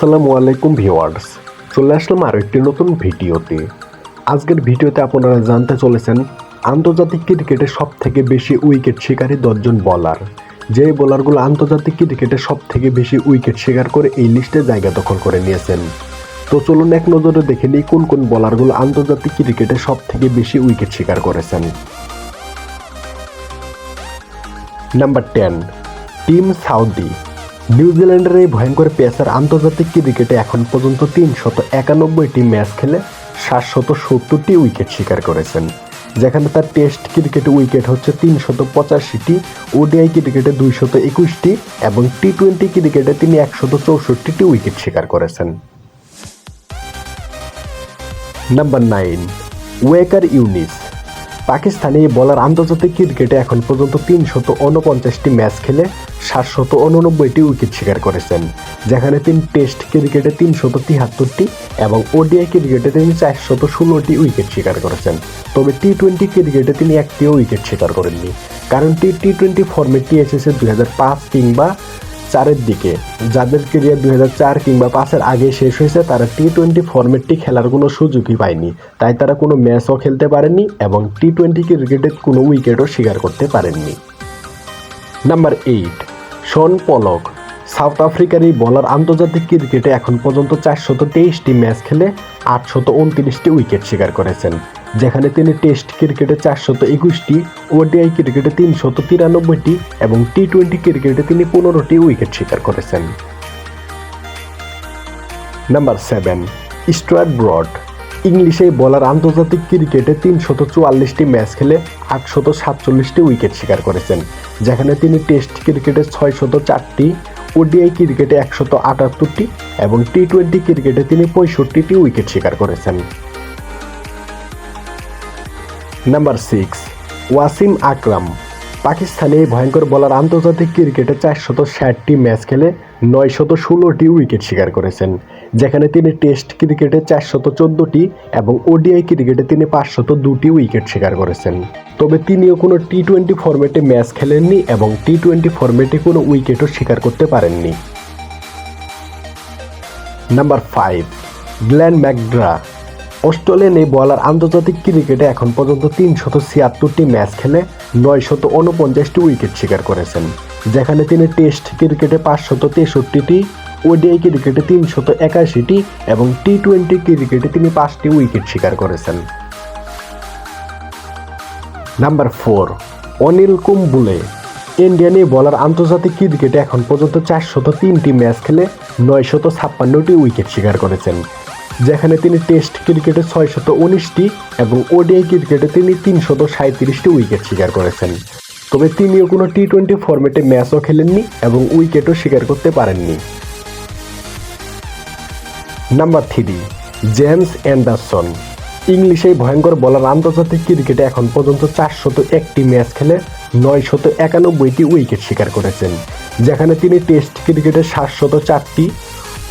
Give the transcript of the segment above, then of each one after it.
আসসালামু আলাইকুম ভিওয়ার্স চলে আসলাম আরও একটি নতুন ভিডিওতে। আজকের ভিডিওতে আপনারা জানতে চলেছেন, আন্তর্জাতিক ক্রিকেটে সব থেকে বেশি উইকেট শিকারী দশজন বলার যে বোলারগুলো আন্তর্জাতিক ক্রিকেটে সব থেকে বেশি উইকেট শিকার করে এই লিস্টে জায়গা দখল করে নিয়েছেন। তো চলুন এক নজরে দেখে নিই কোন কোন বলারগুলো আন্তর্জাতিক ক্রিকেটে সব থেকে বেশি উইকেট শিকার করেছেন। নাম্বার টেন টিম সাউদি নিউজিল্যান্ডের এই ভয়ঙ্কর পেসার আন্তর্জাতিক ক্রিকেটে এখন পর্যন্ত তিনশত একানব্বইটি ম্যাচ খেলে সাতশত সত্তরটি উইকেট শিকার করেছেন। যেখানে তার টেস্ট ক্রিকেটে উইকেট হচ্ছে তিনশত পঁচাশিটি, ওডিআই ক্রিকেটে দুইশত একুশটি এবং টি টোয়েন্টি ক্রিকেটে তিনি একশত চৌষট্টিটি উইকেট শিকার করেছেন। Number nine, Waqar Younis. Pakistani bowler আন্তর্জাতিক ক্রিকেটে এখন পর্যন্ত তিনশত উনপঞ্চাশটি ম্যাচ খেলে সাতশত উননব্বইটি উইকেট শিকার করেছেন। যেখানে তিনি টেস্ট ক্রিকেটে তিনশত তিয়াত্তরটি এবং ওডিআই ক্রিকেটে তিনি চারশত ষোলোটি উইকেট শিকার করেছেন। তবে টি টোয়েন্টি ক্রিকেটে তিনি একটিও উইকেট শিকার করেননি। কারণ টি টি টোয়েন্টি ফর্মেটটি এসেছে দুই হাজার পাঁচ কিংবা চারের দিকে। যাদের কেরিয়ার দুই চার কিংবা পাঁচের আগে শেষ হয়েছে, তারা টি টোয়েন্টি ফর্মেটটি খেলার কোনো সুযোগই পায়নি। তাই তারা কোনো ম্যাচও খেলতে পারেননি এবং টি টোয়েন্টি ক্রিকেটে কোনো উইকেটও শিকার করতে পারেননি। Number eight Shaun Pollock South আফ্রিকার এই বলার আন্তর্জাতিক ক্রিকেটে এখন পর্যন্ত চারশত তেইশটি ম্যাচ খেলে আটশত উনত্রিশটি উইকেট শিকার করেছেন। যেখানে তিনি টেস্ট ক্রিকেটে চারশত একুশটি, ওডিআই ক্রিকেটে তিনশত তিরানব্বইটি এবং টি টোয়েন্টি ক্রিকেটে তিনি পনেরোটি উইকেট শিকার করেছেন। Number seven, Stuart Broad. ইংলিশে বলার আন্তর্জাতিক ক্রিকেটে তিনশত চুয়াল্লিশটি ম্যাচ খেলে আটশত সাতচল্লিশটি উইকেট শিকার করেছেন, যেখানে তিনি টেস্ট ক্রিকেটে ছয়শত চারটি, ওডিআই ক্রিকেটে একশত আটাত্তরটি এবং টি টোয়েন্টি ক্রিকেটে তিনি পঁয়ষট্টিটি উইকেট শিকার করেছেন। নাম্বার সিক্স ওয়াসিম আকরাম পাকিস্তানে ভয়ঙ্কর বলার আন্তর্জাতিক ক্রিকেটে চারশত ষাটটি ম্যাচ খেলে নয়শত ষোলোটি উইকেট শিকার করেছেন। যেখানে তিনি টেস্ট ক্রিকেটে চারশত চোদ্দোটি এবং ওডিআই ক্রিকেটে তিনি পাঁচশত দুটি উইকেট শিকার করেছেন। তবে তিনিও কোনো টি টোয়েন্টি ফরম্যাটে ম্যাচ খেলেননি এবং টি টোয়েন্টি ফরম্যাটে কোনো উইকেটও শিকার করতে পারেননি। Number five Glenn McGrath Australian এই বলার আন্তর্জাতিক ক্রিকেটে এখন পর্যন্ত তিনশত ছিয়াত্তরটি ম্যাচ খেলে নয়শত উনপঞ্চাশটি উইকেট শিকার করেছেন, যেখানে তিনি টেস্ট ক্রিকেটে পাঁচশত তেষট্টিটি, ওডিআই ক্রিকেটে তিনশত একাশিটি এবং টি টোয়েন্টি ক্রিকেটে তিনি পাঁচটি উইকেট শিকার করেছেন। Number four Anil Kumble. Indian এই বলার আন্তর্জাতিক ক্রিকেটে এখন পর্যন্ত চারশত তিনটি ম্যাচ খেলে নয়শত ছাপ্পান্নটি উইকেট শিকার করেছেন যেখানে তিনি টেস্ট ক্রিকেটে ছয়শত উনিশটি এবং ওডিআই ক্রিকেটে তিনি তিনশত সাঁত্রিশটি উইকেট শিকার করেছেন। তবে তিনিও কোনো টি টোয়েন্টি ফরম্যাটে ম্যাচও খেলেননি এবং উইকেটও শিকার করতে পারেননি। Number three, James Anderson. ইংলিশে ভয়ঙ্কর বলার আন্তর্জাতিক ক্রিকেটে এখন পর্যন্ত চারশত একটি ম্যাচ খেলে নয়শত একানব্বইটি উইকেট শিকার করেছেন, যেখানে তিনি টেস্ট ক্রিকেটে সাতশত চারটি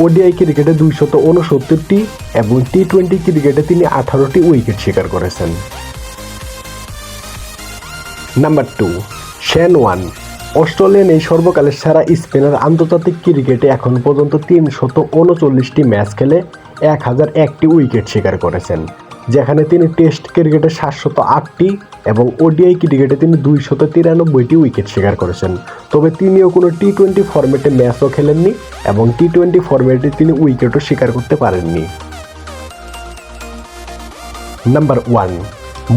ওডিআই ক্রিকেটে দুইশত উনসত্তরটি এবং টি টোয়েন্টি ক্রিকেটে তিনি আঠারোটি উইকেট শিকার করেছেন। Number two, Shane Warne. Australian এই সর্বকালের সেরা স্পিনার আন্তর্জাতিক ক্রিকেটে এখন পর্যন্ত তিনশত উনচল্লিশটি ম্যাচ খেলে এক হাজার একটি উইকেট শিকার করেছেন। যেখানে তিনি টেস্ট ক্রিকেটে সাতশত আটটি এবং ওডিআই ক্রিকেটে তিনি দুইশত তিরানব্বইটি উইকেট শিকার করেছেন। তবে তিনিও কোনো টি টোয়েন্টি ফরম্যাটে ম্যাচও খেলেননি এবং টি টোয়েন্টি ফরম্যাটে তিনি উইকেটও শিকার করতে পারেননি। নাম্বার ওয়ান,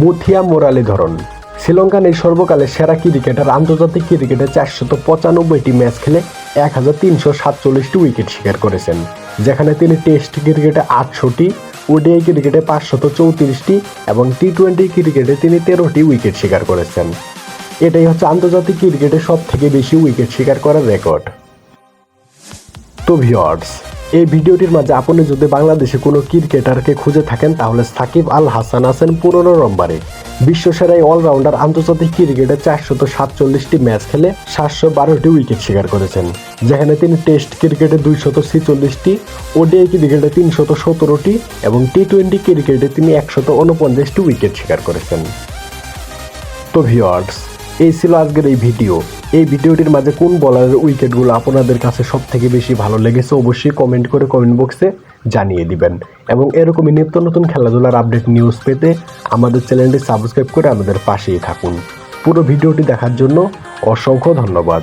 মুথিয়া মোরালিধরন শ্রীলঙ্কান এই সর্বকালের সেরা ক্রিকেটার, আন্তর্জাতিক ক্রিকেটে চারশত পঁচানব্বইটি ম্যাচ খেলে এক হাজার তিনশো সাতচল্লিশটি উইকেট শিকার করেছেন, যেখানে তিনি টেস্ট ক্রিকেটে আটশোটি ওডিআই ক্রিকেটে পাঁচশত চৌত্রিশটি এবং টি টোয়েন্টি ক্রিকেটে তিনি তেরোটি উইকেট শিকার করেছেন। এটাই হচ্ছে আন্তর্জাতিক ক্রিকেটে সব থেকে বেশি উইকেট শিকার করার রেকর্ড। তো ভিওয়ার্স এই ভিডিওটির মাঝে আপনি যদি বাংলাদেশে কোনো ক্রিকেটারকে খুঁজে থাকেন, তাহলে সাকিব আল হাসান আছেন পুরনো নম্বরে। বিশ্বসেরা এই অলরাউন্ডার আন্তর্জাতিক ক্রিকেটে চারশত সাতচল্লিশটি ম্যাচ খেলে সাতশো বারোটি উইকেট শিকার করেছেন, যেখানে তিনি টেস্ট ক্রিকেটে দুইশত ছিচল্লিশটি ওডিআই ক্রিকেটে তিনশত সতেরোটি এবং টি টোয়েন্টি ক্রিকেটে তিনি একশত উনপঞ্চাশটি উইকেট শিকার করেছেন। তো ভিওয়ার্স এই ছিল আজকের এই ভিডিও। এই ভিডিওটির মাঝে কোন বলারের উইকেটগুলো আপনাদের কাছে সব থেকে বেশি ভালো লেগেছে অবশ্যই কমেন্ট করে কমেন্ট বক্সে জানিয়ে দিবেন। এবং এরকমই নিত্য নতুন খেলাধুলার আপডেট নিউজ পেতে আমাদের চ্যানেলটি সাবস্ক্রাইব করে আমাদের পাশেই থাকুন। পুরো ভিডিওটি দেখার জন্য অসংখ্য ধন্যবাদ।